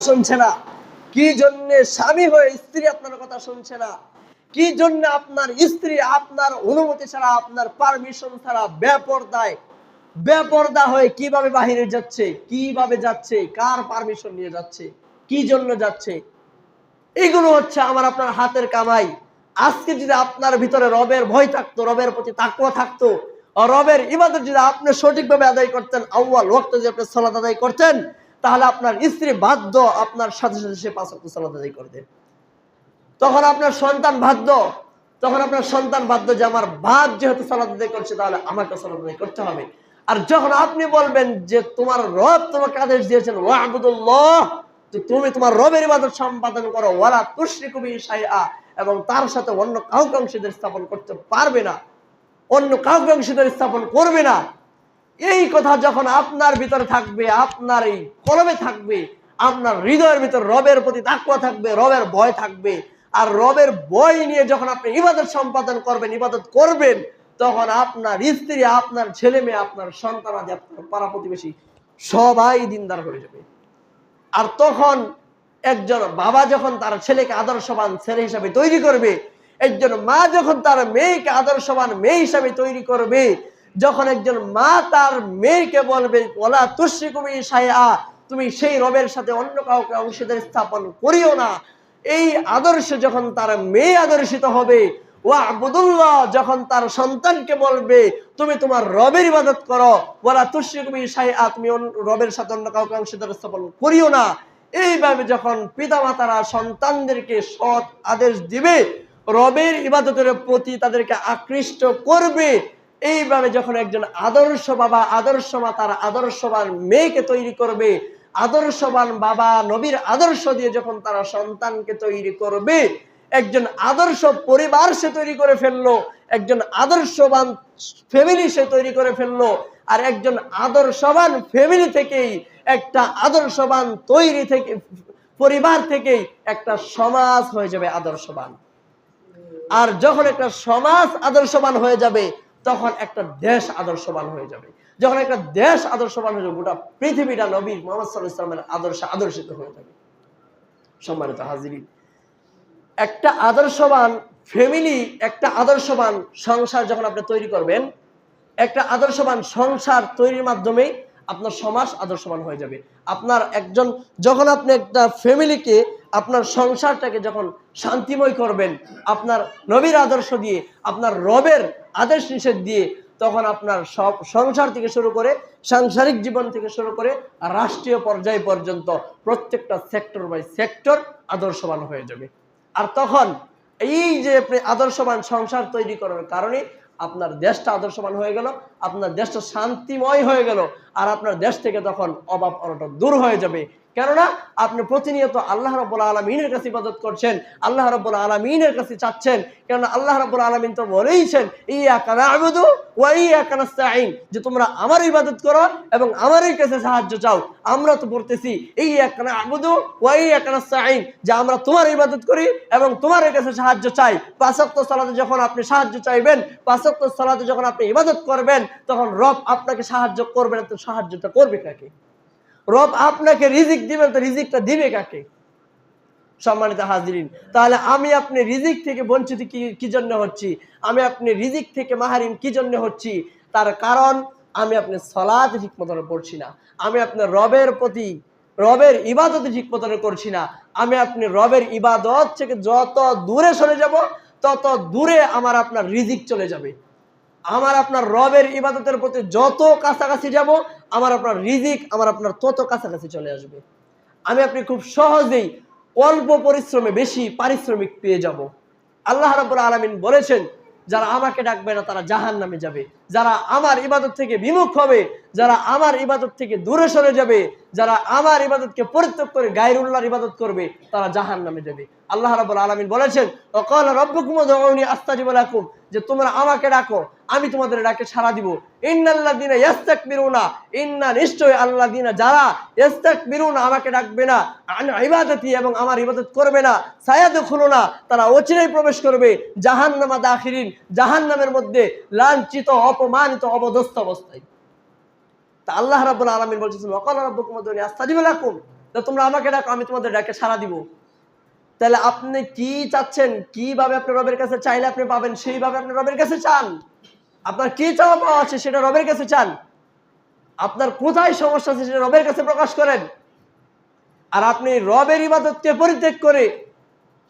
শুনছে না। কি জন্য স্বামী হয়ে স্ত্রী আপনার কথা শুনছে না? কি জন্য আপনার স্ত্রী আপনার অনুমতি ছাড়া আপনার পারমিশন ছাড়া বেপরদায় বেপরদা হয়ে কীভাবে বাহিরে যাচ্ছে? কীভাবে যাচ্ছে? কার পারমিশন নিয়ে যাচ্ছে? কি জন্য যাচ্ছে? এগুলো হচ্ছে আমার আপনার হাতের কামাই। আজকে যদি আপনার ভিতরে রবের ভয় থাকতো, রবের প্রতি তাকুয়া থাকতো রবের ইবাদত যদি আপনি সঠিকভাবে আদায় করতেন আউ্বাল ওয়াক্ত যদি আপনি সালাদ আদায় করতেন তাহলে আপনার স্ত্রী বাধ্য আপনার সাথে সাথে সে পাঁচ ওয়াক্ত সালাদ আদায় করতে তখন আপনার সন্তান বাধ্য, তখন আপনার সন্তান বাধ্য যে আমার বাপ যেহেতু সালাদ আদায় করছে, তাহলে আমাকে সালাদ আদায় করতে হবে। আর যখন আপনি বলবেন যে তোমার রব তোমাকে আদেশ দিয়েছেন ওয়াহবুদুল্লাহ যে তুমি তোমার রবের ইবাদত সম্পাদন করো, ওয়ালা তুশ্রিকু বিহি শাইআ এবং তার সাথে অন্য কাউকে অংশীদার স্থাপন করতে পারবে না। অন্য কাউকে অংশীদার স্থাপন করবে না। এই কথা যখন আপনার ভিতরে থাকবে, আপনার এই কলমে থাকবে, আপনার হৃদয়ের ভিতর রবের প্রতি তাকুয়া থাকবে, রবের ভয় থাকবে। আর রবের ভয় নিয়ে যখন আপনি ইবাদত সম্পাদন করবেন, ইবাদত করবেন, তখন আপনার স্ত্রী, আপনার ছেলে মেয়ে, আপনার সন্তান আদি, আপনার পাড়া প্রতিবেশী সবাই দিনদার হয়ে যাবে। আর তখন একজন বাবা যখন তার ছেলেকে আদর্শবান ছেলে হিসাবে তৈরি করবে, একজন মা যখন তার মেয়েকে আদর্শবান মেয়ে হিসাবে তৈরি করবে যখন একজন মা তার মেয়েকে বলবে, ওলা তুষ্টি কবি সায়া তুমি সেই রবের সাথে অন্য কাউকে অংশীদার স্থাপন করিও না। এই আদর্শ যখন তার মেয়ে আদর্শিত হবে ও আবুদুল্লাহ যখন তার সন্তানকে বলবে, তুমি তোমার রবের ইবাদত করো ওরা তুষ্টি কবি সায়া তুমি রবের সাথে অন্য কাউকে অংশীদার স্থাপন করিও না। এইভাবে যখন পিতামাতারা সন্তানদেরকে সৎ আদেশ দিবে, রবের ইবাদতের প্রতি তাদেরকে আকৃষ্ট করবে এইভাবে যখন একজন আদর্শ বাবা আদর্শ মা তার আদর্শবান মেয়েকে তৈরি করবে, আদর্শবান বাবা নবীর আদর্শ দিয়ে যখন তারা সন্তানকে তৈরি করবে, একজন আদর্শ পরিবার সে তৈরি করে ফেলল, একজন আদর্শবান ফ্যামিলি সে তৈরি করে ফেলল, আর একজন আদর্শবান ফ্যামিলি থেকেই, একটা আদর্শবান তৈরি থেকে, পরিবার থেকেই একটা সমাজ হয়ে যাবে আদর্শবান। আর যখন একটা সমাজ আদর্শবান হয়ে যাবে তখন একটা দেশ আদর্শবান হয়ে যাবে। যখন একটা দেশ আদর্শবান হয়ে যাবে, গোটা পৃথিবীটা নবী মোহাম্মদ সাল্লাহ ইসলামের আদর্শে আদর্শিত হয়ে যাবে। সম্মানিত হাজিরি একটা আদর্শবান ফ্যামিলি একটা আদর্শবান সংসার যখন আপনি তৈরি করবেন, একটা আদর্শবান সংসার তৈরির মাধ্যমে আপনার সমাজ আদর্শবান হয়ে যাবে। আপনার একজন, যখন আপনি একটা ফ্যামিলিকে আপনার সংসারটাকে যখন শান্তিময় করবেন, আপনার নবীর আদর্শ দিয়ে, আপনার রবের আদেশ নিষেধ দিয়ে, তখন আপনার সব সংসার থেকে শুরু করে, সাংসারিক জীবন থেকে শুরু করে, রাষ্ট্রীয় পর্যায় পর্যন্ত প্রত্যেকটা সেক্টর বাই সেক্টর আদর্শবান হয়ে যাবে। আর তখন এই যে আপনি আদর্শবান সংসার তৈরি করার কারণে আপনার দেশটা আদর্শবান হয়ে গেল, আপনার দেশটা শান্তিময় হয়ে গেল, আর আপনার দেশ থেকে তখন অভাব অনটন দূর হয়ে যাবে। কেননা আপনি প্রতিনিয়ত আল্লাহ রব্বুল আলমিনের কাছে ইবাদত করছেন, আল্লাহ রব্বুল আলমিনের কাছে চাচ্ছেন, কেননা আল্লাহ রব্বুল আলমিন তো বলেইছেন ইয়া কানা আবুদু ওয়া ইয়া কানাস্তাইন যে তোমরা আমার ইবাদত করো এবং আমারই কাছে সাহায্য চাও। আমরা তো পড়তেছি ইয়া কানা আবুদু ওয়া ইয়া কানাস্তাইন যে আমরা তোমার ইবাদত করি এবং তোমার কাছে সাহায্য চাই। পাঁচক্ত সালাতে যখন আপনি সাহায্য চাইবেন পাঁচক্ত সালাতে যখন আপনি ইবাদত করবেন, তখন রব আপনাকে সাহায্য করবে না, তো সাহায্যটা করবে কাকে? রব আপনাকে রিজিক দিবেন, তো রিজিকটা দিবে কাকে? সম্মানিত হাজিরিন। তাহলে আমি আপনি রিজিক থেকে বঞ্চিত কি জন্য হচ্ছি? আমি আপনি রিজিক থেকে মাহারিম কি জন্য হচ্ছি? তার কারণ আমি আপনি সলাদ ঠিক মতন পড়ছি না। আমি আপনার রবের প্রতি, রবের ইবাদত ঠিক মতন করছি না। আমি আপনি রবের ইবাদত থেকে যত দূরে সরে যাব, তত দূরে আমার আপনার রিজিক চলে যাবে। আমার আপনার রবের ইবাদতের প্রতি যত কাছাকাছি যাব, আমার আপনার রিজিক, আমার আপনার তত কাছাকাছি চলে আসবে। আমি আপনি খুব সহজেই অল্প পরিশ্রমে বেশি পারিশ্রমিক পেয়ে যাব। আল্লাহ রব আলামিন বলেছেন, যারা আমাকে ডাকবে না তারা জাহান নামে যাবে। যারা আমার ইবাদত থেকে বিমুখ হবে যারা আমার ইবাদত থেকে দূরে সরে যাবে, যারা আমার ইবাদতকে পরিত্যাগ করে গায়রুল্লাহর ইবাদত করবে, তারা জাহান নামে যাবে। আল্লাহ রাব্বুল আলামিন বলেছেন, ওয়াকাল রাব্বুকুম উদউনি আস্তাজিব লাকুম যে তোমরা আমাকে ডাকো, আমি তোমাদের ডাকে সাড়া দিব। ইন্নাল্লাযিনা ইস্তাকবিরুনা ইন্না নিশ্চয় আল্লাযিনা যারা ইস্তাকবিরুনা আমাকে ডাকবে না ইবাদতি এবং আমার ইবাদত করবে না। সায়াদখুলুনা তারা অচিরেই প্রবেশ করবে। জাহান্নামা দাখিরিন জাহান্নামের মধ্যে লাঞ্ছিত, অপমানিত অবদস্ত অবস্থায়। তা আল্লাহ রাব্বুল আলামিন বলছেন, ওয়াকাল রাব্বুকুম উদউনি আস্তাজিব লাকুম। তা তোমরা আমাকে ডাকো, আমি তোমাদের ডাকে সাড়া দিব। তাহলে আপনি কি চাচ্ছেন? কীভাবে আপনি রবের কাছে চাইলে আপনি পাবেন? সেইভাবে আপনি রবের কাছে চান। আপনার কি চাওয়া পাওয়া আছে সেটা রবের কাছে চান। আপনার কোথায় সমস্যা আছে সেটা রবের কাছে প্রকাশ করেন। আর আপনি রবের ইবাদতকে পরিত্যাগ করে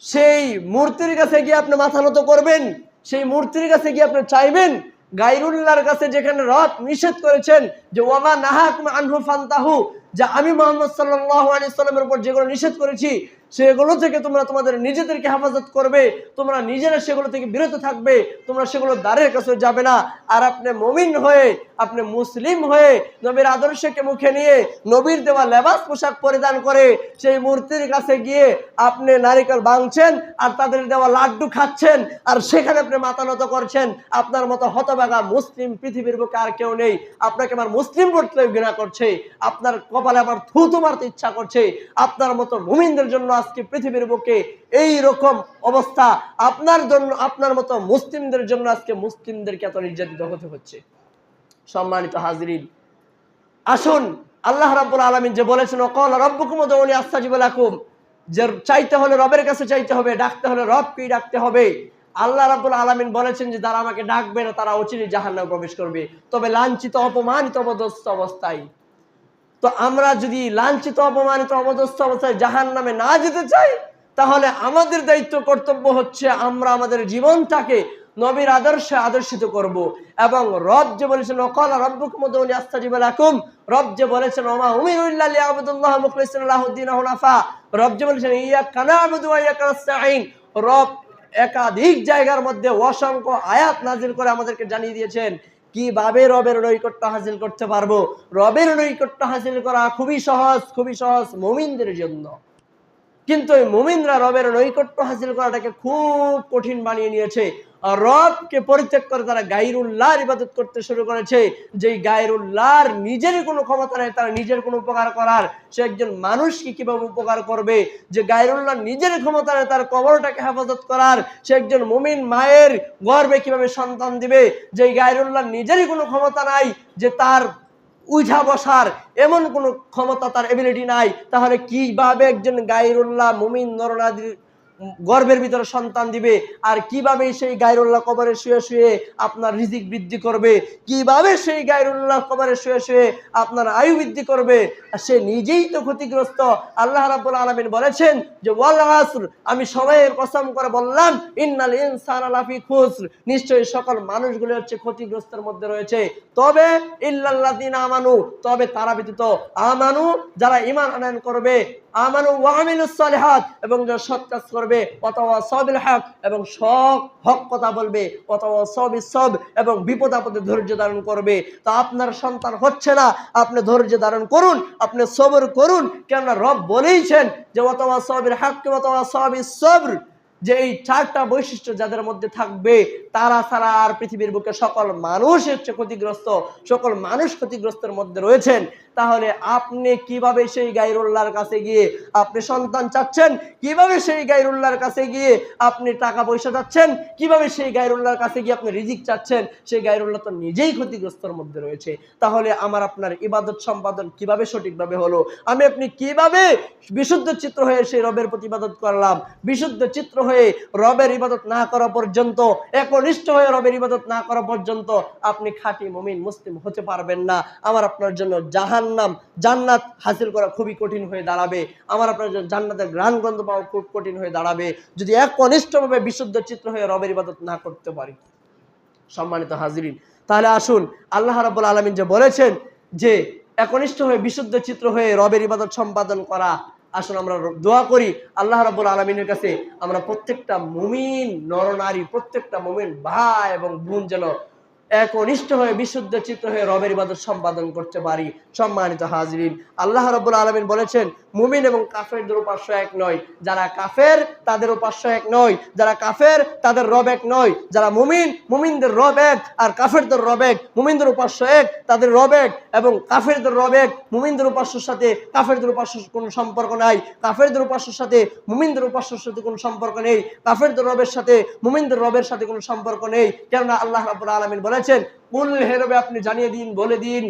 সেই মূর্তির কাছে গিয়ে আপনি মাথা নত করবেন, সেই মূর্তির কাছে গিয়ে আপনি চাইবেন গাইরুল্লাহর কাছে যেখানে রথ নিষেধ করেছেন যে, ওয়ামা নাহাকুম আনহু ফান্তাহু যে আমি মোহাম্মদ সাল্লাহ আলাইহি সাল্লামের উপর যেগুলো নিষেধ করেছি সেগুলো থেকে তোমরা তোমাদের নিজেদেরকে হেফাজত করবে, তোমরা নিজেরা সেগুলো থেকে বিরত থাকবে, তোমরা সেগুলো দ্বারের কাছে যাবে না। আর আপনি মমিন হয়ে, আপনি মুসলিম হয়ে নবীর আদর্শকে মুখে নিয়ে নবীর দেওয়া লেবাস পোশাক পরিধান করে সেই মূর্তির কাছে গিয়ে আপনি নারিকেল ভাঙছেন আর তাদের দেওয়া লাড্ডু খাচ্ছেন আর সেখানে আপনি মাথা নত করছেন, আপনার মতো হতবাগা মুসলিম পৃথিবীর বুকে আর কেউ নেই। আপনাকে আমার মুসলিম করতে ঘৃণা করছে, আপনার কপালে আমার থুতু মারতে ইচ্ছা করছে, আপনার মতো মুমিনদের জন্য আজকে পৃথিবীর বুকে এই রকম অবস্থা আপনার জন্য, আপনার মতো মুসলিমদের জন্য আজকে মুসলিমদেরকে এত নির্যাতিত হতে হচ্ছে। সম্মানিত হাজরিন, আসুন, আল্লাহ রাব্বুল আলামিন যে বলেছেন, অকল রব্বুকুম উদউনি আস্তাজিব লাকুম। যে চাইতে হলে রবের কাছে চাইতে হবে, ডাকতে হলে রবকেই ডাকতে হবে। আল্লাহ রাব্বুল আলামিন বলেছেন যে, যারা আমাকে ডাকবে না, তারা অচিরে জাহান্নামে প্রবেশ করবে। তবে লাঞ্ছিত, অপমানিত অবস্থায় তো আমরা যদি লাঞ্ছিত, অপমানিত অবদস্ত অবস্থায় জাহান নামে না যেতে চাই, তাহলে আমাদের দায়িত্ব, কর্তব্য হচ্ছে আমরা আমাদের জীবনটাকে নবীর আদর্শে আদর্শিত করব। এবং রব যে বলেছেন অকল রব্বুকুম উদউনি আস্তাজিব লাকুম। রব যে বলেছেন, ওমা উমিরুল্লাহ লিয়াবুদুল্লাহ মুখলিসিন লাহুদ্দিন রব যে বলেছেন না'বুদু ওয়া ইয়াক্কা নাস্তাঈন। রব একাধিক জায়গার মধ্যে অসংখ্য আয়াত নাজিল করে আমাদেরকে জানিয়ে দিয়েছেন। কীভাবে রবের নৈকট্য হাসিল করতে পারব? রবের নৈকট্য হাসিল করা খুবই সহজ খুবই সহজ মুমিনদের জন্য। কিন্তু এই মুমিনরা রবের নৈকট্য হাসিল করাটাকে খুব কঠিন বানিয়ে নিয়েছে। রবকে পরিত্যাগ করে তারা গাইরুল্লাহর ইবাদত করতে শুরু করেছে। যে গাইরুল্লাহর নিজের কোনো ক্ষমতা নেই, তারা নিজের কোনো উপকার করার। সে একজন মানুষকে কীভাবে উপকার করবে? যে গাইরুল্লাহ নিজের ক্ষমতা নেই, তার কবরটাকে হেফাজত করার। সে একজন মুমিন মায়ের গর্বে কীভাবে সন্তান দিবে? যে গাইরুল্লাহ নিজেরই কোনো ক্ষমতা নাই, যে তার উঠা বসার এমন কোনো ক্ষমতা, তার এবিলিটি নাই, তাহলে কীভাবে একজন গাইরুল্লাহ মুমিন নরনাদির গর্ভের ভিতরে সন্তান দিবে। আর কীভাবে সেই গায়রুল্লাহ কবরে শুয়ে শুয়ে আপনার রিজিক বৃদ্ধি করবে? কীভাবে সেই গায়রুল্লাহ কবরে শুয়ে শুয়ে আপনার আয়ু বৃদ্ধি করবে? সে নিজেই তো ক্ষতিগ্রস্ত। আল্লাহ রাব্বুল আলামিন বলেছেন যে, ওয়াল আসর। আমি সময়ের কসম করে বললাম, ইন্নাল ইনসান লাফি খুসর। নিশ্চয়ই সকল মানুষগুলো হচ্ছে ক্ষতিগ্রস্তের মধ্যে রয়েছে। তবে ইল্লাল্লাযিনা আমানু, তবে তারা ব্যতীত আমানু যারা ঈমান আনয়ন করবে আমানু ওয়ামিলুস সালিহাত, এবং যারা সৎ কাজ করবে অথবা সবিল হক, এবং সব হক কথা বলবে অথবা সবই সব, এবং বিপদ আপদে ধৈর্য ধারণ করবে। তা আপনার সন্তান হচ্ছে না, আপনি ধৈর্য ধারণ করুন, আপনি সবর করুন, কেননা রব বলেইছেন যে অথবা সবির হক অথবা সবই সবর। যে এই চারটা বৈশিষ্ট্য যাদের মধ্যে থাকবে, তারা ছাড়া আর পৃথিবীর বুকে সকল মানুষ হচ্ছে ক্ষতিগ্রস্ত, সকল মানুষ ক্ষতিগ্রস্তের মধ্যে রয়েছেন। তাহলে আপনি কীভাবে সেই গাইরুল্লাহর কাছে গিয়ে আপনি সন্তান চাচ্ছেন? কীভাবে সেই গাইরুল্লাহর কাছে গিয়ে আপনি টাকা পয়সা চাচ্ছেন? কীভাবে সেই গাইরুল্লাহর কাছে গিয়ে আপনি রিজিক চাচ্ছেন? সেই গাইরুল্লাহ তো নিজেই ক্ষতিগ্রস্তর মধ্যে রয়েছে। তাহলে আমার আপনার ইবাদত সম্পাদন কীভাবে সঠিকভাবে হলো? আমি আপনি কীভাবে বিশুদ্ধ চিত্র হয়ে সেই রবের প্রতিবাদত করলাম? বিশুদ্ধ চিত্র হয়ে রবের ইবাদত না করা পর্যন্ত, একনিষ্ঠ হয়ে রবের ইবাদত না করা পর্যন্ত আপনি খাঁটি মমিন, মুসলিম হতে পারবেন না। আমার আপনার জন্য জাহান্নাম, জান্নাত হাসিল করা খুবই কঠিন হয়ে দাঁড়াবে। আমার আপনার জন্য জান্নাতের গ্রাণ গন্ধ পাওয়া খুব কঠিন হয়ে দাঁড়াবে। যদি একনিষ্ঠভাবে বিশুদ্ধ চিত্র হয়ে রবের ইবাদত না করতে পারি। সম্মানিত হাজিরিন, তাহলে আসুন, আল্লাহ রাব্বুল আলামিন যে বলেছেন যে, একনিষ্ঠ হয়ে বিশুদ্ধ চিত্র হয়ে রবের ইবাদত সম্পাদন করা আসুন আমরা দোয়া করি আল্লাহ রাবুল আলমিনের কাছে, আমরা প্রত্যেকটা মুমিন নরনারী, প্রত্যেকটা মুমিন ভাই এবং বোন যেন একনিষ্ঠ হয়ে, বিশুদ্ধ চিত্র হয়ে রবের ইবাদত সম্পাদন করতে পারি। সম্মানিত হাজরিন, আল্লাহ রাব্বুল আলামিন বলেছেন, মুমিন এবং কাফেরদের উপাস্য এক নয়। যারা কাফের, তাদের উপাস্য এক নয়। যারা কাফের, তাদের রব এক নয়। যারা মুমিন, মুমিনদের রব এক, আর কাফেরদের রব এক, মুমিনদের উপাস্য এক, তাদের রব এক, এবং কাফেরদের রব এক, মুমিনদের উপাস্যর সাথে কাফেরদের উপাস্য কোনো সম্পর্ক নাই। কাফেরদের উপাস্যর সাথে মুমিনদের উপাস্যর সাথে কোনো সম্পর্ক নেই। কাফেরদের রবের সাথে, মুমিনদের রবের সাথে কোনো সম্পর্ক নেই। কেননা আল্লাহ রাব্বুল আলামিন বলেছেন হেরবে আপনি জানিয়ে দিন, বলে দিন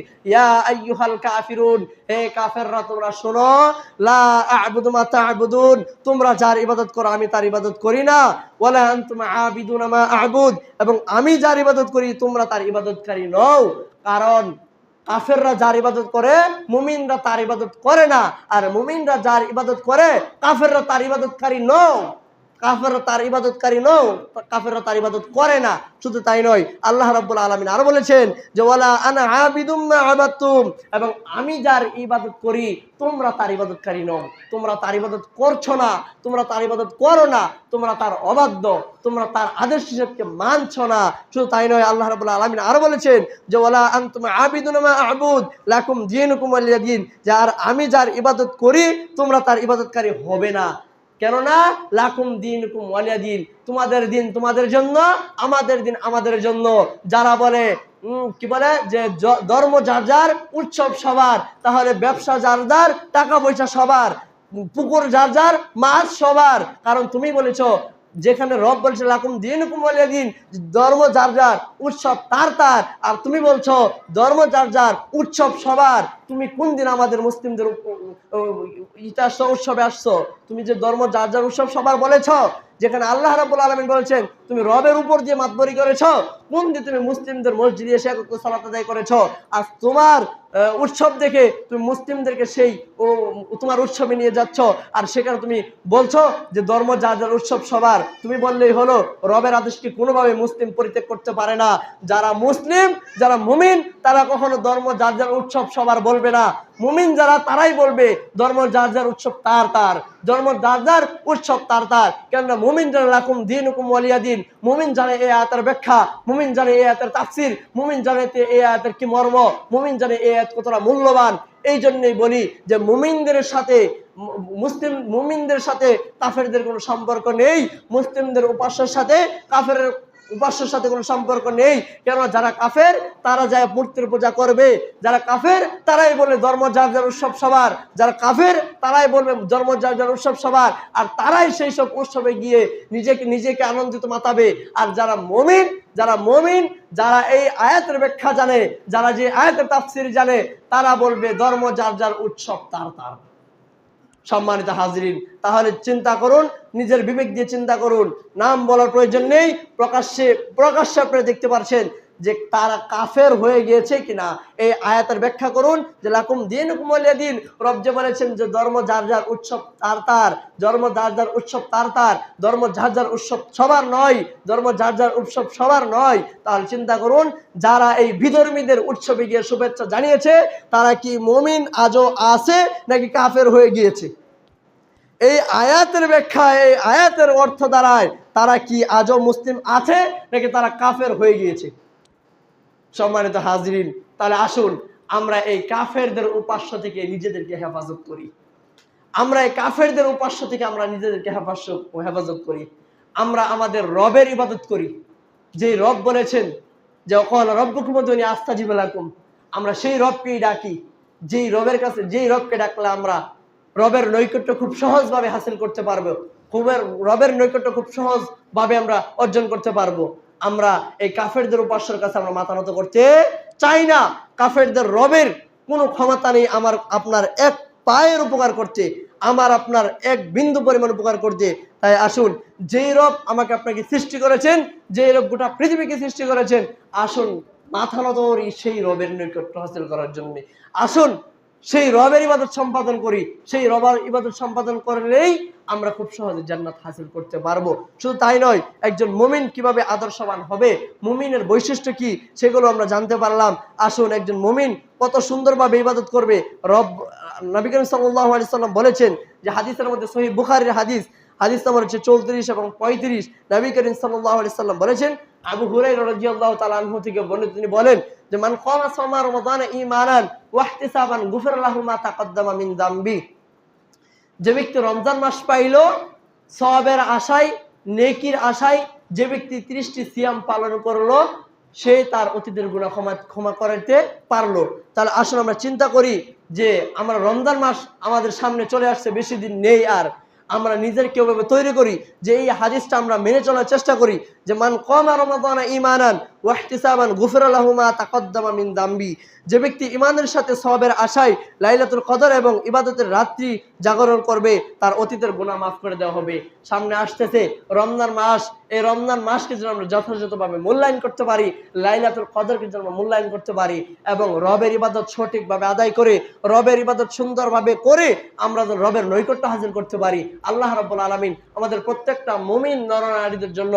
তোমরা যার ইবাদত করো, আমি তার ইবাদত করি না আ'বুদ, এবং আমি যার ইবাদত করি, তোমরা তার ইবাদতকারী নও, কারণ কাফেররা যার ইবাদত করে, মুমিনরা তার ইবাদত করে না, আর মুমিনরা যার ইবাদত করে, কাফেররা তার ইবাদতকারী নও। কাফেররা তার ইবাদতকারী নও কাফেররা তার ইবাদত করে না, শুধু তাই নয়, আল্লাহ রাব্বুল আলামিন আরও বলেছেন যে, ওয়ালা আনা আবিদুম মা আবাদতুম এবং আমি যার ইবাদত করি, তোমরা তার ইবাদতকারী নও। তোমরা তার ইবাদত করছ না, তোমরা তার ইবাদত করো না, তোমরা তার অবাধ্য, তোমরা তার আদেশ হিসেবকে মানছো না। শুধু তাই নয়, আল্লাহ রাব্বুল আলামিন আরও বলেছেন যে, ওয়ালা আনতুম আবিদুন মা আবুদ লাকুম দীনুকুম ওয়ালিয়া দিন যার আমি যার ইবাদত করি, তোমরা তার ইবাদতকারী হবে না। কেননা লাকুম দিন কুম ওয়ালিয়া দিন। তোমাদের দিন তোমাদের জন্য, আমাদের দিন আমাদের জন্য। যারা বলে কি বলে, যে ধর্ম যার যার, উৎসব সবার, তাহলে ব্যবসা যার যার, টাকা পয়সা সবার, পুকুর যার যার, মাছ সবার। কারণ তুমি বলেছ, যেখানে রব বলছে, লাকুম দিন কুম ওয়ালিয়া দিন, ধর্ম যার যার, উৎসব তার তার। আর তুমি বলছো, ধর্ম যার যার, উৎসব সবার। তুমি কোন দিন আমাদের মুসলিমদের ইটা উৎসবে আসছো? তুমি যে ধর্ম, যার যার উৎসব সবার বলেছ, যেখানে আল্লাহ রাব্বুল আলামিন বলেছেন, তুমি রবের উপর দিয়ে মাতবরি করেছ, কোন দিন তুমি মুসলিমদের মসজিদে এসে একত্র সালাত আদায় করেছ? আর তোমার উৎসব দেখে তুমি মুসলিমদেরকে সেই তোমার উৎসবে নিয়ে যাচ্ছ, আর সেখানে তুমি বলছো যে ধর্ম, যার যার উৎসব সবার। তুমি বললেই হলো, রবের আদেশকে কোনোভাবে মুসলিম পরিত্যাগ করতে পারে না? যারা মুসলিম, যারা মুমিন, তারা কখনো ধর্ম, যার যার উৎসব সবার বলবে না। মুমিন যারা, তারাই বলবে, ধর্ম যার যার উৎসব, তার তার। ধর্ম যার যার উৎসব, তার তার। কেননা মুমিন জানে লাকুম দিন হুকুম ওয়ালিয়া দিন। মুমিন জানে এই আয়াতের ব্যাখ্যা। মুমিন জানে এই আয়াতের তাফসির। মুমিন জানে এই আয়াতের কি মর্ম। মুমিন জানে এই আয়াত কতটা মূল্যবান। এই জন্যই বলি যে মুমিনদের সাথে, মুসলিম, মুমিনদের সাথে কাফেরদের কোনো সম্পর্ক নেই। মুসলিমদের উপাস্যের সাথে কাফের উপাস্যের সাথে কোনো সম্পর্ক নেই। কেন যারা কাফের, তারা যায় মূর্তির পূজা করবে। যারা কাফের, তারাই বলে ধর্ম যার যার উৎসব সবার। যারা কাফের, তারাই বলবে ধর্ম যার যার উৎসব সবার। আর তারাই সেই সব উৎসবে গিয়ে নিজেকে নিজেকে আনন্দিত মাতাবে। আর যারা মমিন যারা মমিন, যারা এই আয়াতের ব্যাখ্যা জানে, যারা যে আয়াতের তাফসির জানে, তারা বলবে ধর্ম যার যার উৎসব তার তার। সম্মানিত হাজরিন, তাহলে চিন্তা করুন, নিজের বিবেক দিয়ে চিন্তা করুন। নাম বলার প্রয়োজন নেই, প্রকাশ্যে প্রকাশ্যে আপনি দেখতে পারছেন যে তারা কাফের হয়ে গিয়েছে কিনা। এই আয়াতের ব্যাখ্যা করুন যে, লাকুম দিন কুমলিয়া দিন রব যে বলেছেন যে, ধর্ম যার যার উৎসব তার তার, ধর্ম যার যার উৎসব তার তার, ধর্ম যার যার উৎসব সবার নয়, ধর্ম যার যার উৎসব সবার নয়। তাহলে চিন্তা করুন, যারা এই বিধর্মীদের উৎসবে গিয়ে শুভেচ্ছা জানিয়েছে, তারা কি মমিন আজও আছে নাকি কাফের হয়ে গিয়েছে? এই আয়াতের ব্যাখ্যা এই আয়াতের অর্থ দ্বারায় তারা কি আজও মুসলিম আছে নাকি তারা কাফের হয়ে গিয়েছে? সম্মানিত হাজরিন, তাহলে আসুন আমরা এই কাফেরদের উপাস্য থেকে নিজেদেরকে হেফাজত করি। আমরা এই কাফেরদের উপাস্য থেকে আমরা নিজেদেরকে হেফাজ হেফাজত করি। আমরা আমাদের রবের ইবাদত করি। যে রব বলেছেন যে, অকল রব্বকুম দুনি আস্থা জীবলাকুম আমরা সেই রবকেই ডাকি। যেই রবের কাছে, যেই রবকে ডাকলে আমরা রবের নৈকট্য খুব সহজভাবে হাসিল করতে পারব। খুবের রবের নৈকট্য খুব সহজভাবে আমরা অর্জন করতে পারব। আমরা এই কাফেরদের উপাস্যের কাছে আমরা মাথা নত করতে চাই না। কাফেরদের রবের কোনো ক্ষমতা নেই আমার আপনার এক পায়ের উপকার করতে, আমার আপনার এক বিন্দু পরিমাণ উপকার করতে। তাই আসুন, যেই রব আমাকে আপনাকে সৃষ্টি করেছেন, যেই রব গোটা পৃথিবীকে সৃষ্টি করেছেন, আসুন মাথা নত সেই রবের নৈকট্য হাসিল করার জন্য। আসুন সেই রবের ইবাদত সম্পাদন করি, সেই রবার ইবাদত সম্পাদন করলেই আমরা খুব সহজে জান্নাত হাসিল করতে পারব। শুধু তাই নয়, একজন মুমিন কীভাবে আদর্শবান হবে, মুমিনের বৈশিষ্ট্য কি সেগুলো আমরা জানতে পারলাম। আসুন, একজন মুমিন কত সুন্দরভাবে ইবাদত করবে। রব, নবী করিম সাল্লাহ সাল্লাম বলেছেন যে হাদিসের মধ্যে সহি বুখারির হাদিস হাদিস নম্বর হচ্ছে চৌত্রিশ এবং পঁয়ত্রিশ। নবী করিম সাল্লাহ সাল্লাম বলেছেন, আবু হুরাই রাদিয়াল্লাহু তাআলা আনহু থেকে বর্ণিত তিনি বলেন যে, মান কামা সামা ঈমানান ওয়া ইহতিসাবান গুফির লাহু তাকদ্দামা মিন যামবি যে ব্যক্তি রমজান মাস পাইল, সওয়াবের আশায়, নেকির আশায় যে ব্যক্তি ত্রিশটি সিয়াম পালন করল, সে তার অতীতের গুণা ক্ষমা ক্ষমা করতে পারল। তাহলে আসুন আমরা চিন্তা করি যে আমরা রমজান মাস আমাদের সামনে চলে আসছে, বেশি দিন নেই আর। আমরা নিজের কেউভাবে তৈরি করি যে এই হাদিসটা আমরা মেনে চলার চেষ্টা করি। যে মান কমা রমাদানা ইমানান ওয়াহতিসাবান গুফির তাকদ্দামা মিন দাম্বি। যে ব্যক্তি ইমানের সাথে সবের আশায় লাইলাতুল কদর এবং ইবাদতের রাত্রি জাগরণ করবে, তার অতীতের গুনাহ মাফ করে দেওয়া হবে। সামনে আসতেছে রমজান মাস। এই রমজান মাসকে যেন আমরা যথাযথভাবে মূল্যায়ন করতে পারি, লাইলাতুল কদরকে যেন আমরা মূল্যায়ন করতে পারি এবং রবের ইবাদত সঠিকভাবে আদায় করে, রবের ইবাদত সুন্দরভাবে করে আমরা যেন রবের নৈকট্য হাজির করতে পারি। আল্লাহ রব্বুল আলমিন আমাদের প্রত্যেকটা মুমিন নরনারীদের জন্য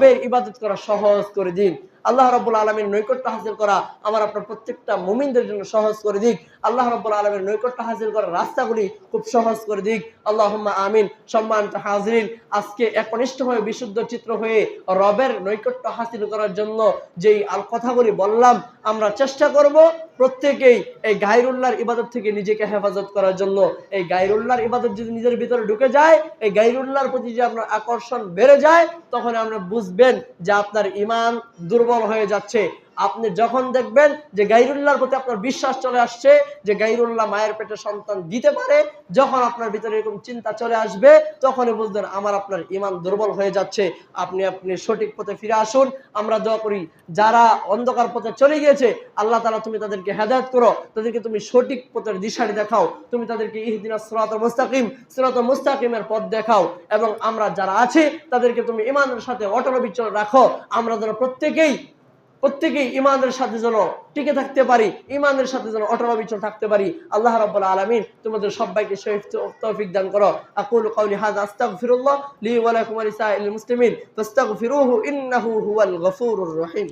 রবের ইবাদত করা সহজ করে দিন? আল্লাহ রব্বুল আলমীর নৈকট্য হাসিল করা আমার আপনার প্রত্যেকটা মুমিনদের জন্য সহজ করে দিক। আল্লাহ রব্বুল আলমীর নৈকট্য হাসিল করার রাস্তাগুলি খুব সহজ করে দিক। আল্লাহ আমিন। সম্মানিত হাজরিন, আজকে একনিষ্ঠ হয়ে বিশুদ্ধ চিত্র হয়ে রবের নৈকট্য হাসিল করার জন্য যেই আল কথাগুলি বললাম, আমরা চেষ্টা করব প্রত্যেকেই এই গাইরুল্লাহর ইবাদত থেকে নিজেকে হেফাজত করার জন্য। এই গাইরুল্লাহর ইবাদত যদি নিজের ভিতরে ঢুকে যায়, এই গাইরুল্লাহর প্রতি যে আপনার আকর্ষণ বেড়ে যায়, তখন আপনি বুঝবেন যে আপনার ইমান দুর্বল হয়ে যাচ্ছে। আপনি যখন দেখবেন যে গাইরুল্লাহর প্রতি আপনার বিশ্বাস চলে আসছে, যে গাইরুল্লাহ মায়ের পেটে সন্তান দিতে পারে, যখন আপনার ভিতরে এরকম চিন্তা চলে আসবে, তখনই বুঝবেন আমার আপনার ইমান দুর্বল হয়ে যাচ্ছে। আপনি আপনি সঠিক পথে ফিরে আসুন। আমরা দোয়া করি, যারা অন্ধকার পথে চলে গিয়েছে, আল্লাহ তালা তুমি তাদেরকে হেদায়ত করো। তাদেরকে তুমি সঠিক পথের দিশারি দেখাও। তুমি তাদেরকে ইহদিনা সুরাত মুস্তাকিম সুরাত মুস্তাকিমের পথ দেখাও। এবং আমরা যারা আছি, তাদেরকে তুমি ইমানের সাথে অটল বিচল রাখো। আমরা যেন প্রত্যেকেই প্রত্যেকেই ইমানের সাথে যেন টিকে থাকতে পারি ইমানের সাথে যেন অটল অবিচল থাকতে পারি আল্লাহ রাব্বুল আলামিন তোমাদের সবাইকে তৌফিক দান করো আকুল কওলি হাযা আস্তাগফিরুল্লাহ লি ওয়া লাকুম ওয়া লিসাইল মুসলিমিন ফাস্তাগফিরুহু ইন্নাহু হুয়াল গফুরুর রহিম